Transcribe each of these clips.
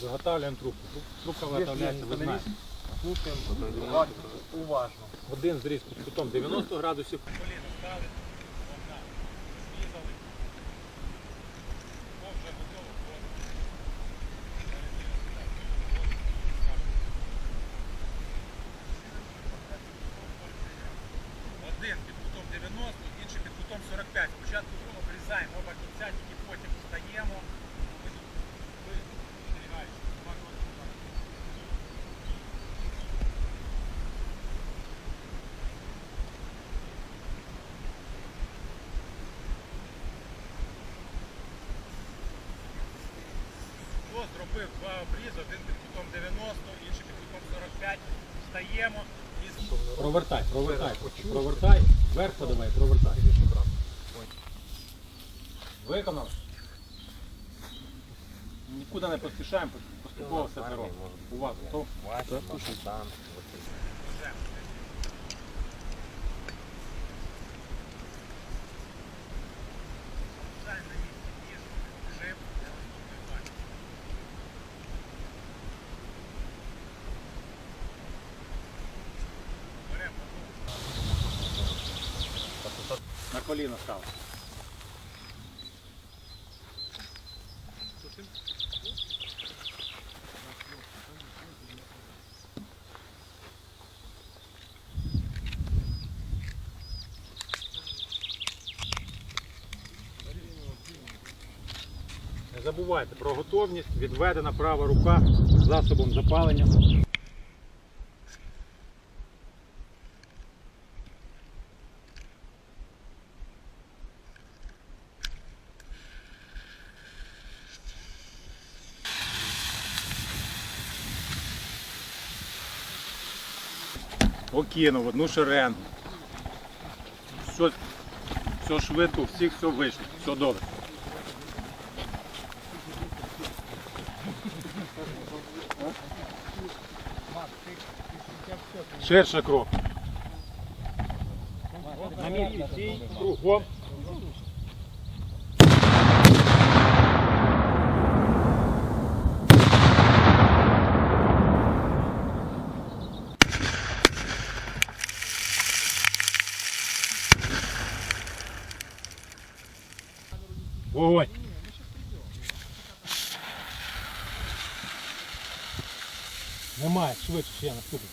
Заготавлюємо трубку. Трубка виготовляється, ви знаєте. Слухаємо. Уважно. Один зріз під кутом 90 градусів. Коліна стали, одна зрізали. Вже готово. Один під кутом 90, інший під кутом 45. Спочатку обрізаємо оба кінця, тільки потім встаємо. Ви тут- ви спостерігаєте. Уважно, уважно. Хто зробив два обрізи, один під кутом 90, інший під кутом 45. Встаємо і... Провертай, провертай, провертай, вверх подавай, провертай. Виконав. Нікуди не поспішаємо, поступово все це робимо. У На коліна став. Не забувайте про готовність, відведена права рука засобом запалення. Окинув одну шеренгу. Все, все швидко, всіх все вийшло, все добре. Ширше крок. На місці кругом. Вогонь. Немає, швидше ще наступний.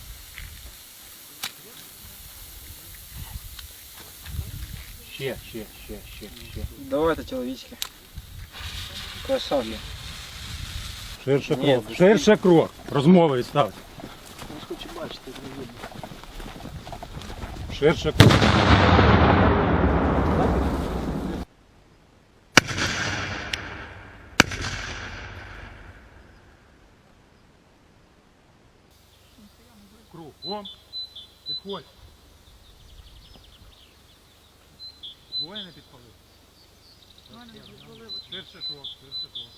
Ще, ще, ще, ще, ще. Давайте, чоловічки. Красавчик. Ширше Ні, крок. Ширше крок. Розмови відставте. Я ж хочу бачити, не видно. Ширше крок. Кругом. Підходь. Двоє не підпалив. Ширше крок, ширше крок.